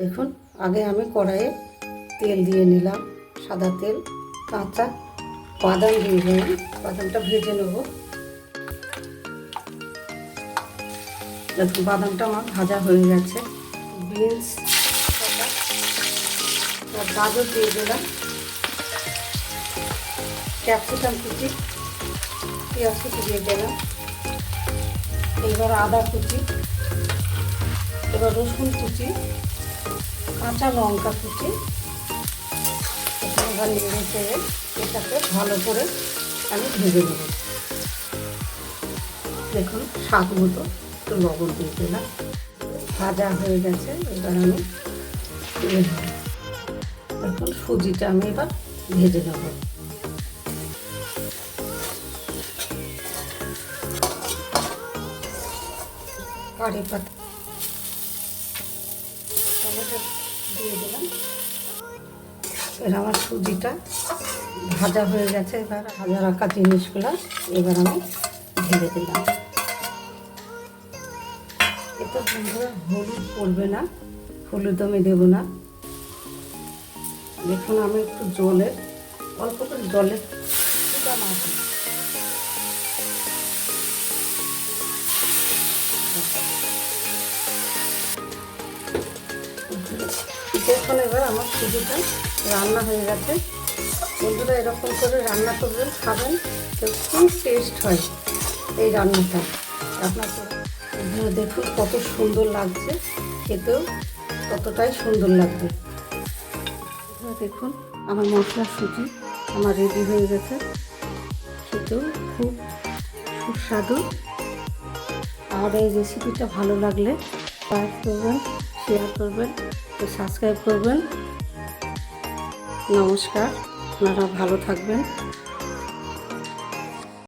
দেখুন, আগে আমি কড়াইয়ে তেল দিয়ে নিলাম, সাদা তেল, কাঁচা বাদাম দিয়ে দিলাম, বাদামটা ভেজে নেব। বাদামটা আমার ভাজা হয়ে গেছে। বিনস গাজর দিয়ে দিলাম। ক্যাপসিকাম কুচি, পেঁয়াজ কুচি দিয়ে দিলাম। এবার আদা কুচি, এবার রসুন কুচি কাঁচা লঙ্কা কুচি। নেড়ে চেড়ে এটাকে ভালো করে আমি ভেজে নেব। দেখুন, স্বাদ মতো একটু লবণ দিয়ে দিলাম। ভাজা হয়ে গেছে, এবার আমি দেখুন, সুজিটা আমি এবার ভেজে নেব। কারি পাতা। দিয়ে দিলাম। এবার আমার সুজিটা ভাজা হয়ে গেছে, এবার ভাজা রাখা জিনিসগুলো এবার আমি ঢেলে দিলাম। এতে বন্ধুরা হলুদ পড়বে না, হলুদ আমি দেবো না। দেখুন আমি একটু জলের অল্প করে জলের দিলাম দেখুন এবার আমার সুজিটা রান্না হয়ে গেছে। বন্ধুরা এরকম করে রান্না করবেন, খাবেন খুব টেস্ট হয় এই রান্নাটা। আপনার দেখুন কত সুন্দর লাগছে, খেতেও ততটাই সুন্দর লাগবে। দেখুন, আমার মশলা সুজি আমার রেডি হয়ে গেছে। খেতেও খুব সুস্বাদু। আর এই রেসিপিটা ভালো লাগলে লাইক করবেন শেয়ার করবেন সাবস্ক্রাইব করবেন। নমস্কার আপনারা ভালো থাকবেন।